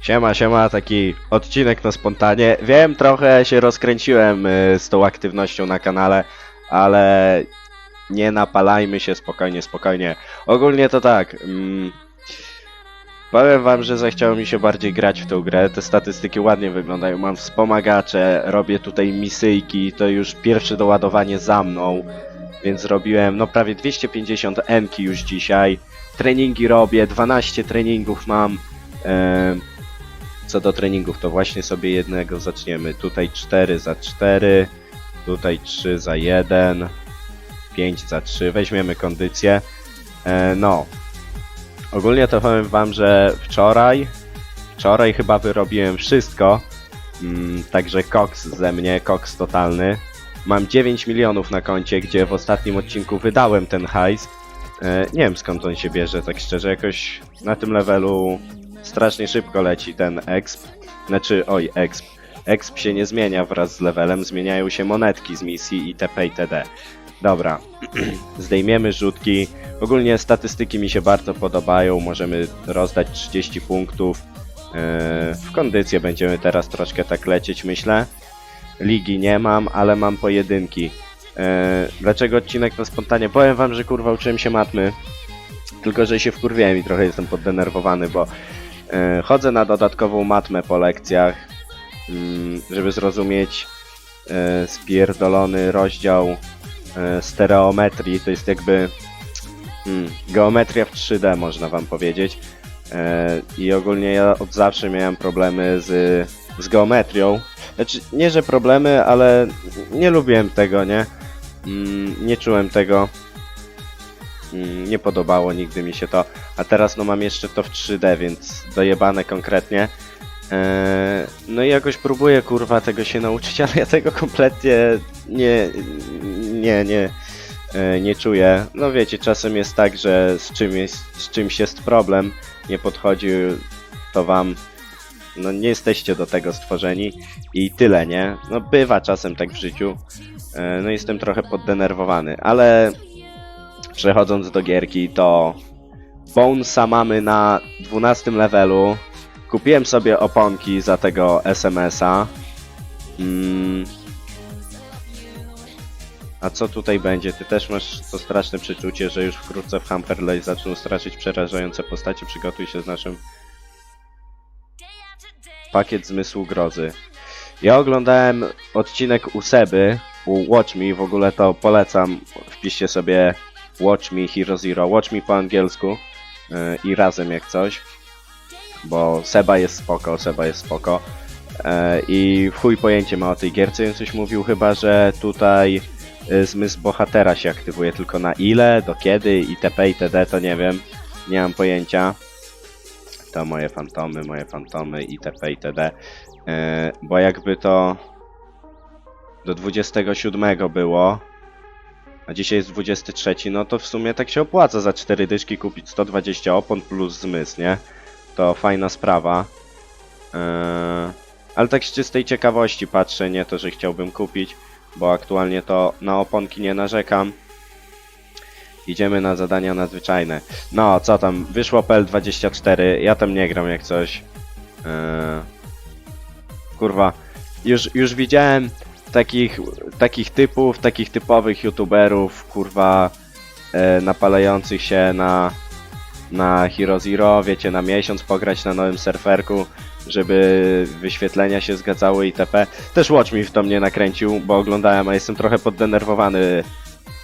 Siema, siema, taki odcinek na spontanie. Wiem, trochę się rozkręciłem y, z tą aktywnością na kanale, ale nie napalajmy się, spokojnie, spokojnie. Ogólnie to tak. Mm, powiem wam, że zachciało mi się bardziej grać w tą grę. Te statystyki ładnie wyglądają. Mam wspomagacze, robię tutaj misyjki, to już pierwsze doładowanie za mną. Więc robiłem no prawie 250 enki już dzisiaj. Treningi robię, 12 treningów mam. Em, co do treningów, to właśnie sobie jednego zaczniemy. Tutaj 4 za 4, tutaj 3 za 1, 5 za 3. Weźmiemy kondycję. E, no. Ogólnie to powiem wam, że wczoraj, wczoraj chyba wyrobiłem wszystko. Mm, także koks ze mnie, koks totalny. Mam 9 milionów na koncie, gdzie w ostatnim odcinku wydałem ten hajs. E, nie wiem skąd on się bierze, tak szczerze, jakoś na tym levelu strasznie szybko leci ten exp. Znaczy, oj, exp. Exp się nie zmienia wraz z levelem, zmieniają się monetki z misji itp. itd. Dobra, zdejmiemy rzutki. Ogólnie statystyki mi się bardzo podobają, możemy rozdać 30 punktów. Yy, W kondycję będziemy teraz troszkę tak lecieć, myślę. Ligi nie mam, ale mam pojedynki. Yy, Dlaczego odcinek na spontanie? Powiem wam, że kurwa uczyłem się matmy. Tylko, że się wkurwiłem i trochę jestem poddenerwowany, bo chodzę na dodatkową matmę po lekcjach, mm, żeby zrozumieć e, spierdolony rozdział e, stereometrii. To jest jakby mm, geometria w 3D, można wam powiedzieć. E, I ogólnie ja od zawsze miałem problemy z, z geometrią. Znaczy, nie że problemy, ale nie lubiłem tego, nie? Mm, nie czułem tego. Mm, nie podobało nigdy mi się to. A teraz no mam jeszcze to w 3D, więc dojebane konkretnie. Eee, no i jakoś próbuję kurwa tego się nauczyć, ale ja tego kompletnie nie, nie, nie, e, nie czuję. No wiecie, czasem jest tak, że z, czym jest, z czymś jest problem, nie podchodzi to wam, no nie jesteście do tego stworzeni i tyle, nie? No bywa czasem tak w życiu. E, no jestem trochę poddenerwowany, ale przechodząc do gierki, to Bonesa mamy na 12 levelu. Kupiłem sobie oponki za tego SMS-a. Mm. A co tutaj będzie? Ty też masz to straszne przeczucie, że już wkrótce w Hamperley zaczną straszyć przerażające postacie. Przygotuj się z naszym pakiet zmysłu grozy. Ja oglądałem odcinek u Seby, u Watch Me, w ogóle to polecam. Wpiszcie sobie Watch Me Hero Zero, Watch Me po angielsku yy, i razem jak coś, bo Seba jest spoko, Seba jest spoko yy, i chuj pojęcie ma o tej gierce, więc coś mówił chyba, że tutaj yy, zmysł bohatera się aktywuje tylko na ile, do kiedy itp. itd. to nie wiem, nie mam pojęcia. To moje fantomy, moje fantomy itp. itd. Yy, bo jakby to do 27 było, a dzisiaj jest 23, no to w sumie tak się opłaca za 4 dyszki kupić 120 opon plus zmysł, nie? To fajna sprawa. Eee, ale tak z czystej ciekawości patrzę, nie to, że chciałbym kupić, bo aktualnie to na oponki nie narzekam. Idziemy na zadania nadzwyczajne. No, co tam? Wyszło PL24, ja tam nie gram jak coś. Eee, kurwa, już, już widziałem takich, takich typów, takich typowych youtuberów, kurwa, e, napalających się na, na Hero Zero, wiecie, na miesiąc pograć na nowym surferku, żeby wyświetlenia się zgadzały itp. Też Watch Me w to mnie nakręcił, bo oglądałem, a jestem trochę poddenerwowany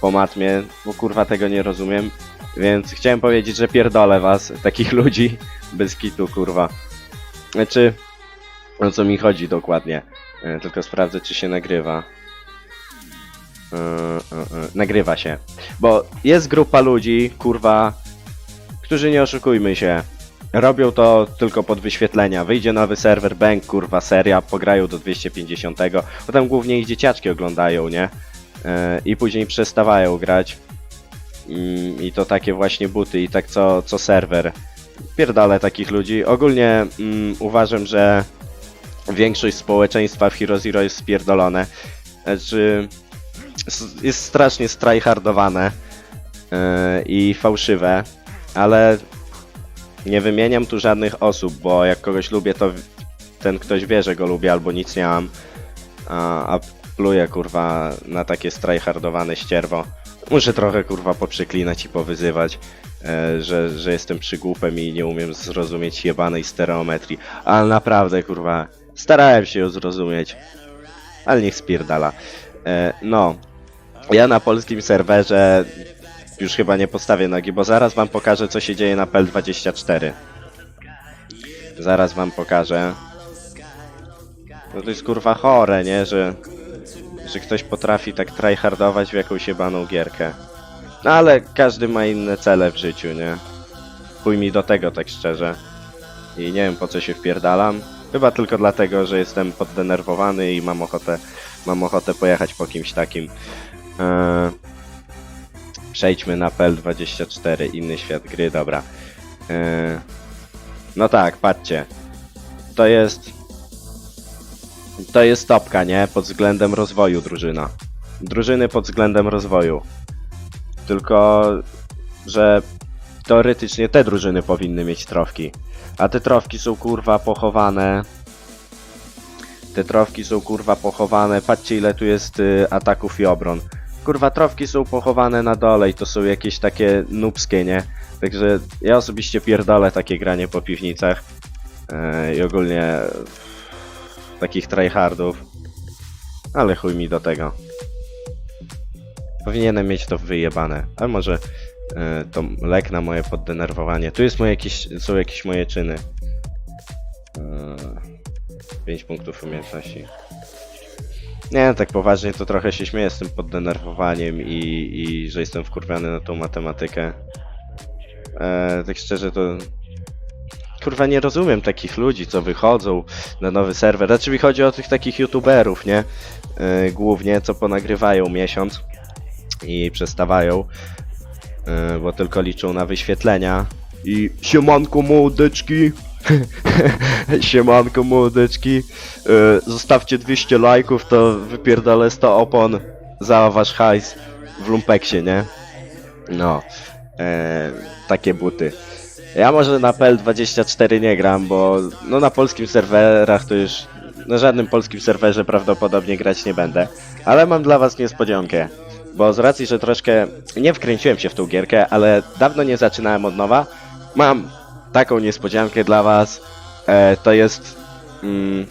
po matmie, bo kurwa tego nie rozumiem. Więc chciałem powiedzieć, że pierdolę was, takich ludzi, bez kitu, kurwa. Znaczy, o co mi chodzi dokładnie. E, Tylko sprawdzę, czy się nagrywa. E, e, Nagrywa się. Bo jest grupa ludzi, kurwa, którzy nie oszukujmy się. Robią to tylko pod wyświetlenia. Wyjdzie nowy serwer, bank, kurwa, seria, pograją do 250. Potem głównie ich dzieciaczki oglądają, nie? I później przestawają grać. I to takie właśnie buty, i tak co, co serwer. Pierdolę takich ludzi. Ogólnie mm, uważam, że większość społeczeństwa w Hero Zero jest spierdolone. Znaczy, jest strasznie strajhardowane yy, i fałszywe, ale Nie wymieniam tu żadnych osób, bo jak kogoś lubię, to ten ktoś wie, że go lubię albo nic nie mam. A, a pluję kurwa na takie strajhardowane ścierwo. Muszę trochę kurwa poprzeklinać i powyzywać, e, że, że jestem przygłupem i nie umiem zrozumieć jebanej stereometrii. Ale naprawdę kurwa, starałem się ją zrozumieć. Ale niech spierdala. E, no, ja na polskim serwerze już chyba nie postawię nogi, bo zaraz wam pokażę co się dzieje na PL24. Zaraz wam pokażę. No to jest kurwa chore, nie? Że, że ktoś potrafi tak tryhardować w jakąś jebaną gierkę. No ale każdy ma inne cele w życiu, nie? Chuj mi do tego tak szczerze. I nie wiem po co się wpierdalam. Chyba tylko dlatego, że jestem poddenerwowany i mam ochotę, mam ochotę pojechać po kimś takim. Eee, przejdźmy na PL24, inny świat gry, dobra. Eee, no tak, patrzcie. To jest to jest topka, nie? Pod względem rozwoju drużyna. Drużyny pod względem rozwoju. Tylko, że teoretycznie te drużyny powinny mieć trofki. A te trofki są kurwa pochowane. Te trofki są kurwa pochowane. Patrzcie ile tu jest y, ataków i obron. Kurwa trofki są pochowane na dole i to są jakieś takie nubskie, nie? Także ja osobiście pierdolę takie granie po piwnicach. Yy, I ogólnie takich tryhardów. Ale chuj mi do tego. Powinienem mieć to wyjebane. Ale może to lek na moje poddenerwowanie. Tu jest moje jakieś, są jakieś moje czyny. E, 5 punktów umiejętności. Nie, tak poważnie to trochę się śmieję z tym poddenerwowaniem i, i że jestem wkurwiony na tą matematykę. E, tak szczerze to kurwa nie rozumiem takich ludzi, co wychodzą na nowy serwer. Znaczy mi chodzi o tych takich youtuberów, nie? Yy, głównie, co ponagrywają miesiąc i przestawają, yy, bo tylko liczą na wyświetlenia. I siemanko młodeczki, siemanko młodeczki, yy, zostawcie 200 lajków, to wypierdolę 100 opon za wasz hajs w lumpeksie, nie? No, yy, takie buty. Ja może na PL24 nie gram, bo no na polskim serwerach to już na żadnym polskim serwerze prawdopodobnie grać nie będę. Ale mam dla was niespodziankę, bo z racji, że troszkę nie wkręciłem się w tą gierkę, ale dawno nie zaczynałem od nowa, mam taką niespodziankę dla was. E, to jest mm,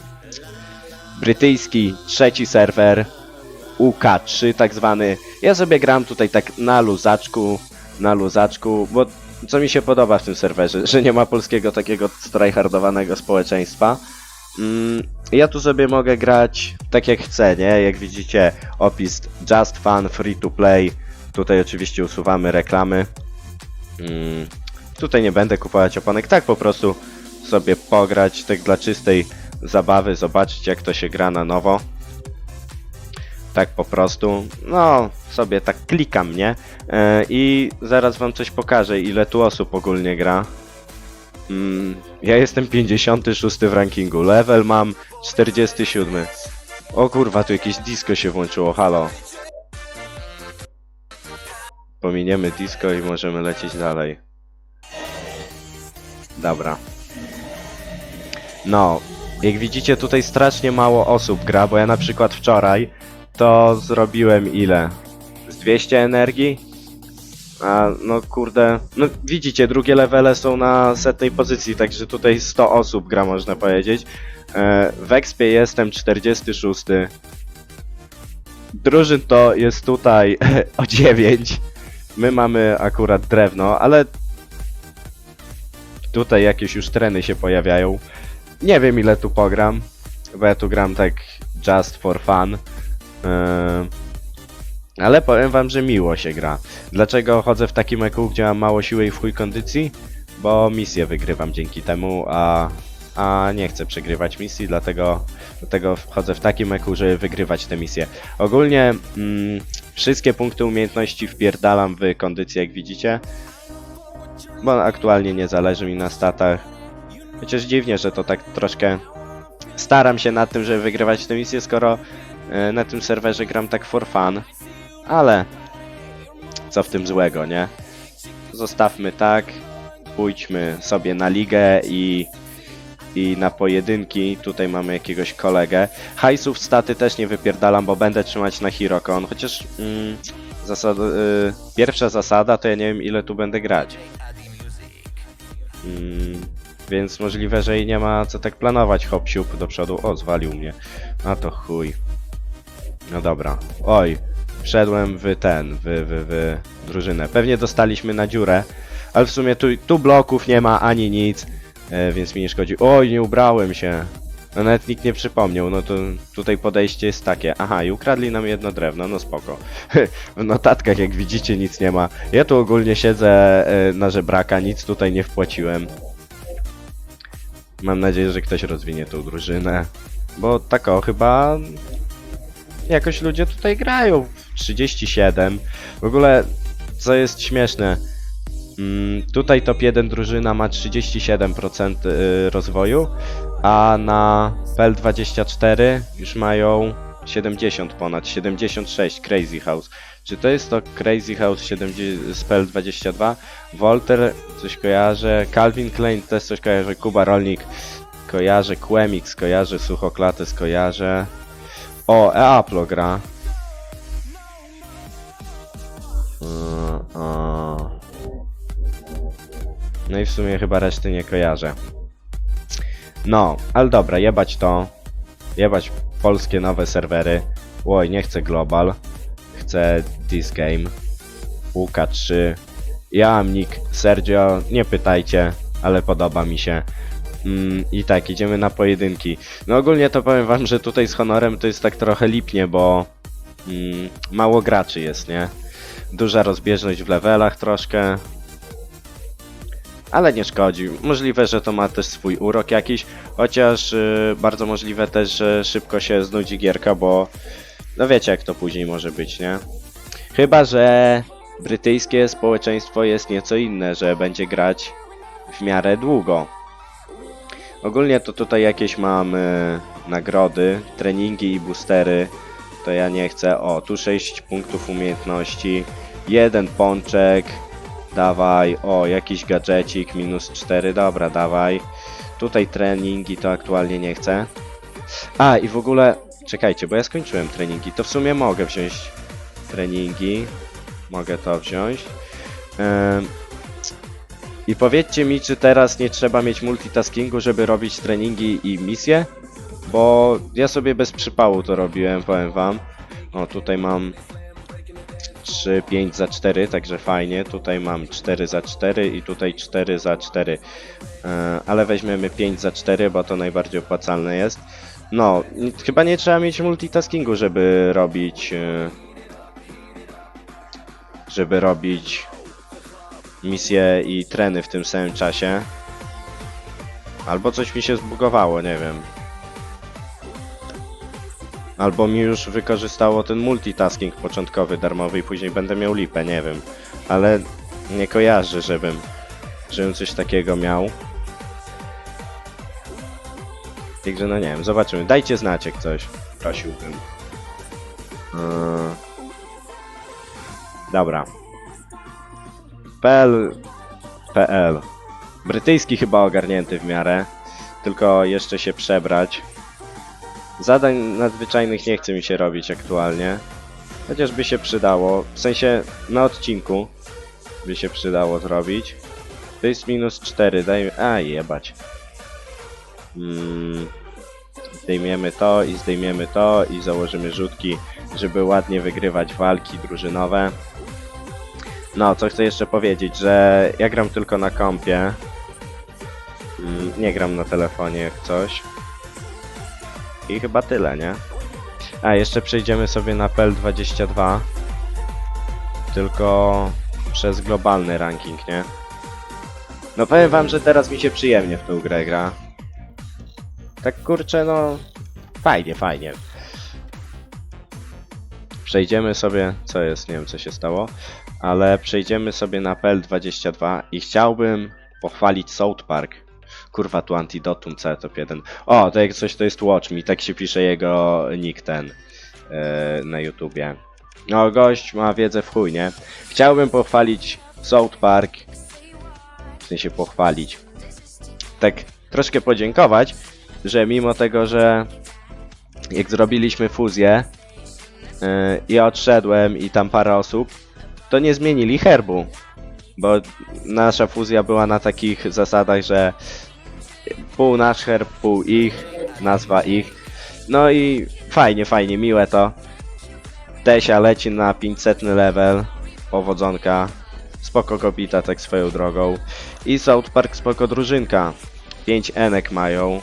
brytyjski trzeci serwer UK3 tak zwany. Ja sobie gram tutaj tak na luzaczku, na luzaczku, bo co mi się podoba w tym serwerze, że nie ma polskiego takiego tryhardowanego społeczeństwa. Mm, ja tu sobie mogę grać tak jak chcę, nie? Jak widzicie, opis Just Fun, Free to Play. Tutaj oczywiście usuwamy reklamy. Mm, tutaj nie będę kupować oponek, tak po prostu sobie pograć, tak dla czystej zabawy, zobaczyć jak to się gra na nowo. Tak po prostu. No, sobie tak klikam, nie? E, I zaraz wam coś pokażę, ile tu osób ogólnie gra. Mm, ja jestem 56 w rankingu, level mam 47. O kurwa, tu jakieś disco się włączyło, halo. Pominiemy disco i możemy lecieć dalej. Dobra. No, jak widzicie tutaj strasznie mało osób gra, bo ja na przykład wczoraj to zrobiłem ile? Z 200 energii? A no kurde, no widzicie, drugie levele są na setnej pozycji, także tutaj 100 osób gra można powiedzieć. E, w expie jestem 46. Drużyn to jest tutaj o 9. My mamy akurat drewno, ale tutaj jakieś już treny się pojawiają. Nie wiem ile tu pogram, bo ja tu gram tak just for fun. Eee, ale powiem wam, że miło się gra. Dlaczego chodzę w takim eku, gdzie mam mało siły i w chuj kondycji? Bo misję wygrywam dzięki temu, a, a nie chcę przegrywać misji, dlatego, dlatego wchodzę w takim eku, żeby wygrywać te misje. Ogólnie mm, wszystkie punkty umiejętności wpierdalam w kondycję, jak widzicie. Bo aktualnie nie zależy mi na statach. Chociaż dziwnie, że to tak troszkę staram się nad tym, żeby wygrywać tę misję, skoro e, na tym serwerze gram tak for fun. Ale co w tym złego, nie? Zostawmy tak. pójdźmy sobie na ligę i, i na pojedynki. Tutaj mamy jakiegoś kolegę. Hajsów staty też nie wypierdalam, bo będę trzymać na Hirokon, chociaż mm, zasada, y, pierwsza zasada to ja nie wiem ile tu będę grać. Mm, więc możliwe, że i nie ma co tak planować hop siup do przodu. O, zwalił mnie. A to chuj. No dobra. Oj, wszedłem w ten, w, w, w drużynę. Pewnie dostaliśmy na dziurę, ale w sumie tu, tu bloków nie ma ani nic, e, więc mi nie szkodzi. Oj, nie ubrałem się. No nawet nikt nie przypomniał, no to tutaj podejście jest takie. Aha, i ukradli nam jedno drewno, no spoko. w notatkach jak widzicie nic nie ma. Ja tu ogólnie siedzę e, na żebraka, nic tutaj nie wpłaciłem. Mam nadzieję, że ktoś rozwinie tą drużynę. Bo tak o, chyba jakoś ludzie tutaj grają. 37. W ogóle, co jest śmieszne, mm, tutaj top 1 drużyna ma 37% y, rozwoju, a na PL24 już mają 70 ponad, 76 Crazy House. Czy to jest to Crazy House 70, z PL22? Volter coś kojarzę, Calvin Klein też coś kojarzę, Kuba Rolnik kojarzę, Quemix kojarzę, Suchoklates kojarzę. O, Eaplo gra. No i w sumie chyba reszty nie kojarzę. No, ale dobra, jebać to. Jebać polskie nowe serwery. Oj, nie chcę global. Chcę this game. Łuka 3. Ja nick Sergio, nie pytajcie, ale podoba mi się. Mm, I tak, idziemy na pojedynki. No ogólnie to powiem wam, że tutaj z honorem to jest tak trochę lipnie, bo mm, mało graczy jest, nie? Duża rozbieżność w levelach troszkę. Ale nie szkodzi. Możliwe, że to ma też swój urok jakiś, chociaż y, bardzo możliwe też, że szybko się znudzi gierka, bo no wiecie jak to później może być, nie? Chyba, że brytyjskie społeczeństwo jest nieco inne, że będzie grać w miarę długo. Ogólnie to tutaj jakieś mam nagrody, treningi i boostery. To ja nie chcę. O, tu 6 punktów umiejętności. Jeden pączek. Dawaj. O, jakiś gadżecik. Minus 4. Dobra, dawaj. Tutaj treningi to aktualnie nie chcę. A, i w ogóle... Czekajcie, bo ja skończyłem treningi. To w sumie mogę wziąć treningi. Mogę to wziąć. Ym, i powiedzcie mi, czy teraz nie trzeba mieć multitaskingu, żeby robić treningi i misje? Bo ja sobie bez przypału to robiłem, powiem wam. O, tutaj mam 3, 5 za 4, także fajnie. Tutaj mam 4 za 4 i tutaj 4 za 4. E, ale weźmiemy 5 za 4, bo to najbardziej opłacalne jest. No, chyba nie trzeba mieć multitaskingu, żeby robić... e, żeby robić misje i treny w tym samym czasie. Albo coś mi się zbugowało, nie wiem. Albo mi już wykorzystało ten multitasking początkowy, darmowy i później będę miał lipę, nie wiem. Ale nie kojarzę, żebym, żebym coś takiego miał. Także no nie wiem, zobaczymy. Dajcie znać jak coś. Prosiłbym. Yy... Dobra. PL. PL. Brytyjski chyba ogarnięty w miarę. Tylko jeszcze się przebrać. Zadań nadzwyczajnych nie chce mi się robić aktualnie. Chociażby się przydało. W sensie na odcinku by się przydało zrobić. To jest minus 4. Daj... A jebać. Mm. Zdejmiemy to i zdejmiemy to i założymy rzutki, żeby ładnie wygrywać walki drużynowe. No, co chcę jeszcze powiedzieć, że ja gram tylko na kompie. Mm, Nie gram na telefonie jak coś. I chyba tyle, nie? A, jeszcze przejdziemy sobie na PL22. Tylko przez globalny ranking, nie? No powiem wam, że teraz mi się przyjemnie w tą grę gra. Tak kurczę, no... Fajnie, fajnie. Przejdziemy sobie... Co jest? Nie wiem, co się stało ale przejdziemy sobie na PL22 i chciałbym pochwalić South Park. Kurwa, tu Antidotum C top 1. O, to jak coś to jest Watch Me, tak się pisze jego nick ten yy, na YouTubie. No, gość ma wiedzę w chuj, nie? Chciałbym pochwalić South Park. w sensie pochwalić. Tak troszkę podziękować, że mimo tego, że jak zrobiliśmy fuzję yy, i odszedłem i tam parę osób, to nie zmienili herbu. Bo nasza fuzja była na takich zasadach, że pół nasz herb, pół ich, nazwa ich. No i fajnie, fajnie, miłe to. Tesia leci na 500 level, powodzonka. Spoko kobita tak swoją drogą. I South Park spoko drużynka. 5 enek mają.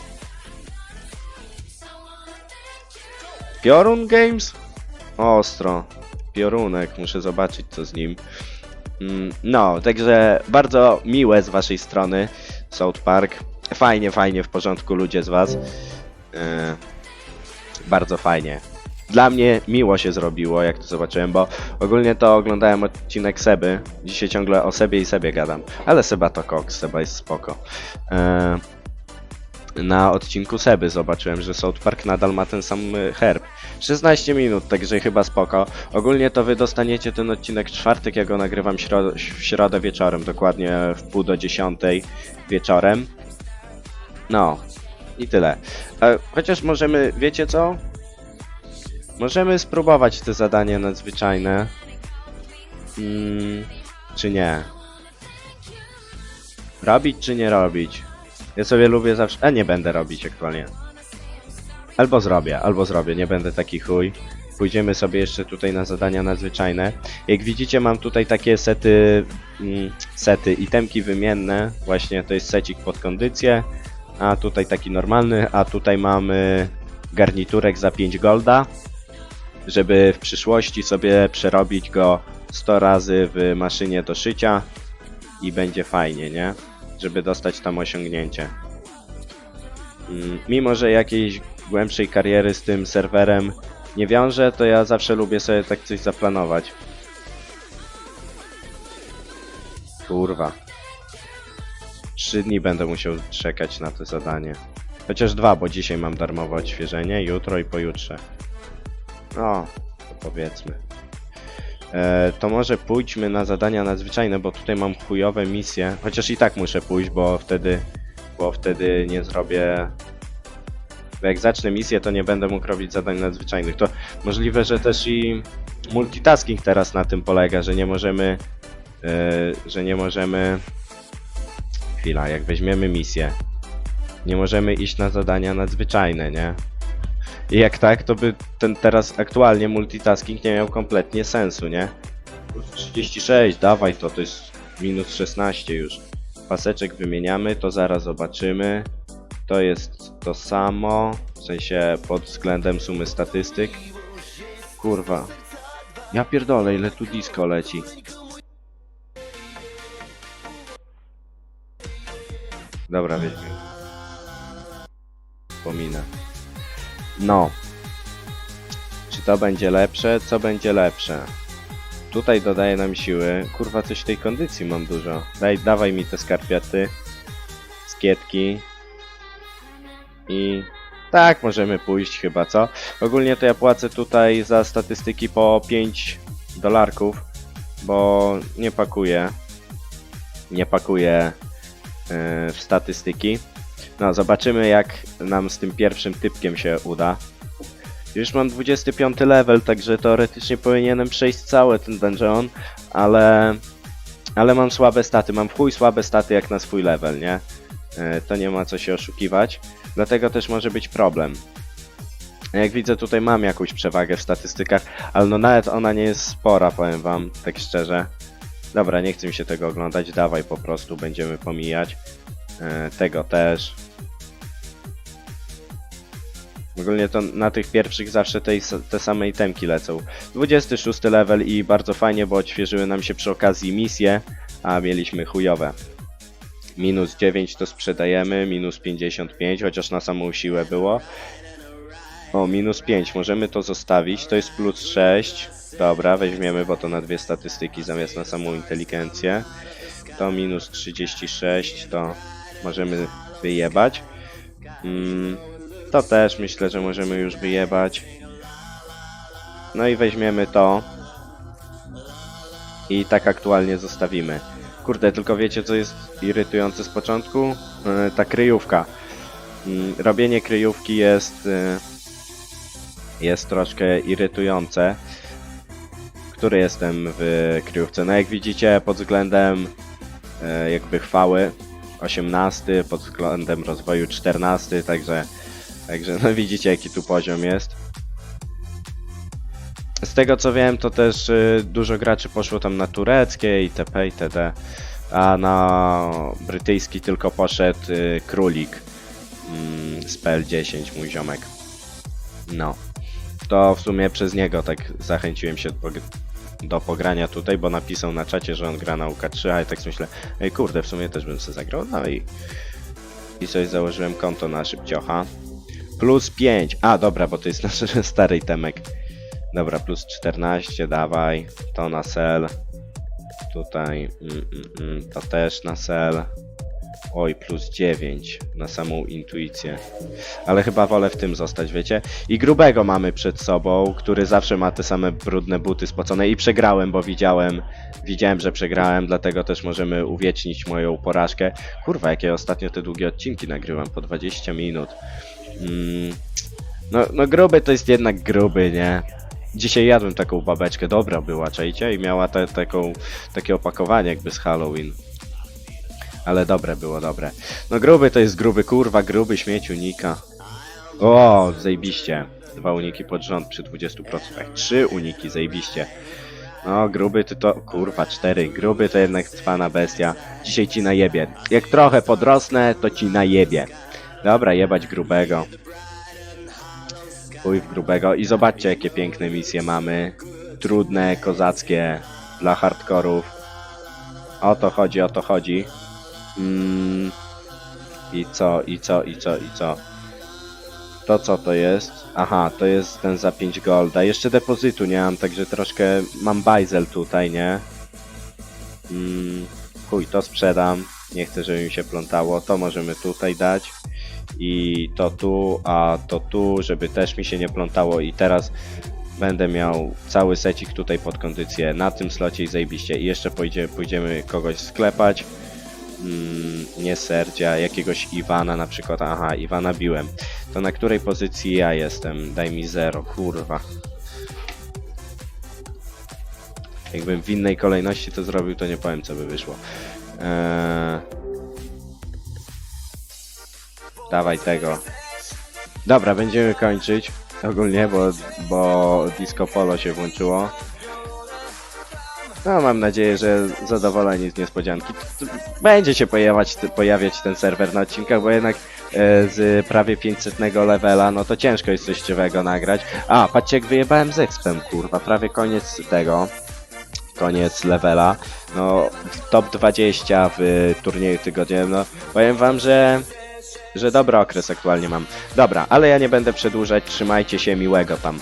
Piorun Games? Ostro. Piorunek, muszę zobaczyć co z nim. Mm, No, także bardzo miłe z waszej strony South Park. Fajnie, fajnie, w porządku ludzie z was. E, bardzo fajnie. Dla mnie miło się zrobiło, jak to zobaczyłem, bo ogólnie to oglądałem odcinek Seby. Dzisiaj ciągle o Sebie i Sebie gadam. Ale Seba to koks, Seba jest spoko. E, na odcinku Seby zobaczyłem, że South Park nadal ma ten sam y, herb. 16 minut, także chyba spoko. Ogólnie to wy dostaniecie ten odcinek czwartek, ja go nagrywam w środę wieczorem, dokładnie w pół do dziesiątej wieczorem. No, i tyle. E, chociaż możemy, wiecie co? Możemy spróbować te zadanie nadzwyczajne. Mm, czy nie? Robić czy nie robić? Ja sobie lubię zawsze. A nie będę robić aktualnie. Albo zrobię, albo zrobię, nie będę taki chuj. Pójdziemy sobie jeszcze tutaj na zadania nadzwyczajne. Jak widzicie, mam tutaj takie sety, mm, sety, itemki wymienne. Właśnie to jest secik pod kondycję, a tutaj taki normalny, a tutaj mamy garniturek za 5 golda, żeby w przyszłości sobie przerobić go 100 razy w maszynie do szycia i będzie fajnie, nie? Żeby dostać tam osiągnięcie. Mm, Mimo, że jakiejś głębszej kariery z tym serwerem nie wiążę, to ja zawsze lubię sobie tak coś zaplanować. Kurwa. Trzy dni będę musiał czekać na to zadanie. Chociaż dwa, bo dzisiaj mam darmowe odświeżenie, jutro i pojutrze. No, to powiedzmy. E, to może pójdźmy na zadania nadzwyczajne, bo tutaj mam chujowe misje. Chociaż i tak muszę pójść, bo wtedy, bo wtedy nie zrobię. Bo jak zacznę misję, to nie będę mógł robić zadań nadzwyczajnych. To możliwe, że też i multitasking teraz na tym polega, że nie możemy, e, że nie możemy. Chwila, jak weźmiemy misję, nie możemy iść na zadania nadzwyczajne, nie? I jak tak, to by ten teraz aktualnie multitasking nie miał kompletnie sensu, nie? 36, dawaj to, to jest minus 16 już. Paseczek wymieniamy, to zaraz zobaczymy. To jest to samo, w sensie pod względem sumy statystyk. Kurwa. Ja pierdolę, ile tu disco leci. Dobra, weźmiemy. Pominę. No. Czy to będzie lepsze? Co będzie lepsze? Tutaj dodaje nam siły. Kurwa, coś tej kondycji mam dużo. Daj, dawaj mi te skarpety. Skietki. I... Tak, możemy pójść chyba, co? Ogólnie to ja płacę tutaj za statystyki po 5 dolarków, bo nie pakuję. Nie pakuję w statystyki. No, zobaczymy jak nam z tym pierwszym typkiem się uda. Już mam 25 level, także teoretycznie powinienem przejść cały ten dungeon, ale... Ale mam słabe staty, mam w chuj słabe staty jak na swój level, nie? E, To nie ma co się oszukiwać, dlatego też może być problem. Jak widzę tutaj mam jakąś przewagę w statystykach, ale no nawet ona nie jest spora, powiem wam, tak szczerze. Dobra, nie chcę mi się tego oglądać, dawaj po prostu, będziemy pomijać. E, Tego też. Ogólnie to na tych pierwszych zawsze tej, te same itemki lecą. 26 level i bardzo fajnie, bo odświeżyły nam się przy okazji misje, a mieliśmy chujowe. Minus 9 to sprzedajemy, minus 55, chociaż na samą siłę było. O, minus 5, możemy to zostawić, to jest plus 6. Dobra, weźmiemy, bo to na dwie statystyki zamiast na samą inteligencję. To minus 36, to możemy wyjebać. Mm, to też myślę, że możemy już wyjebać. No i weźmiemy to. I tak aktualnie zostawimy. Kurde, tylko wiecie co jest irytujące z początku? E, ta kryjówka. Mm, Robienie kryjówki jest e, jest troszkę irytujące. Który jestem w kryjówce? No jak widzicie pod względem e, jakby chwały 18, pod względem rozwoju 14, także także no widzicie jaki tu poziom jest. Z tego co wiem, to też y, dużo graczy poszło tam na tureckie itp. itd. A na brytyjski tylko poszedł y, królik mm, z PL10, mój ziomek. No. To w sumie przez niego tak zachęciłem się do, do pogrania tutaj, bo napisał na czacie, że on gra na UK3, a ja tak myślę, ej kurde, w sumie też bym sobie zagrał, no i i sobie założyłem konto na szybciocha. Plus 5. A, dobra, bo to jest nasz stary temek. Dobra, plus 14, dawaj. To na sel. Tutaj, mm, mm, mm, to też na sel. Oj, plus 9 na samą intuicję. Ale chyba wolę w tym zostać, wiecie? I grubego mamy przed sobą, który zawsze ma te same brudne buty spocone i przegrałem, bo widziałem, widziałem, że przegrałem, dlatego też możemy uwiecznić moją porażkę. Kurwa, jakie ja ostatnio te długie odcinki nagrywam, po 20 minut. Mm, no, no gruby to jest jednak gruby, nie? Dzisiaj jadłem taką babeczkę, dobra była, czajcie? I miała te, taką, takie opakowanie jakby z Halloween. Ale dobre było, dobre. No gruby to jest gruby, kurwa, gruby śmieć unika. O, zajebiście. Dwa uniki pod rząd przy 20%. Trzy uniki, zajebiście. No, gruby ty to... Kurwa, cztery. Gruby to jednak cwana bestia. Dzisiaj ci najebie. Jak trochę podrosnę, to ci najebie. Dobra, jebać grubego. Chuj w grubego. I zobaczcie, jakie piękne misje mamy. Trudne, kozackie, dla hardkorów. O to chodzi, o to chodzi. Mm. I co, i co, i co, i co? To co to jest? Aha, to jest ten za 5 golda. Jeszcze depozytu nie mam, także troszkę mam bajzel tutaj, nie? Mm, chuj, to sprzedam. Nie chcę, żeby mi się plątało. To możemy tutaj dać. I to tu, a to tu, żeby też mi się nie plątało. I teraz będę miał cały secik tutaj pod kondycję na tym slocie i zajebiście. I jeszcze pójdzie, pójdziemy kogoś sklepać. Mm, nie Serdzia, jakiegoś Iwana na przykład. Aha, Iwana biłem. To na której pozycji ja jestem? Daj mi zero, kurwa. Jakbym w innej kolejności to zrobił, to nie powiem co by wyszło. Eee... Dawaj tego. Dobra, będziemy kończyć. Ogólnie, bo, bo Disco Polo się włączyło. No, mam nadzieję, że zadowoleni z niespodzianki. Będzie się pojawiać, pojawiać ten serwer na odcinkach, bo jednak e, z prawie 500 levela, no to ciężko jest coś ciekawego nagrać. A, patrzcie jak wyjebałem z expem, kurwa, prawie koniec tego. Koniec levela. No, top 20 w turnieju tygodniowym, no powiem wam, że że dobry okres aktualnie mam. Dobra, ale ja nie będę przedłużać, trzymajcie się, miłego tam.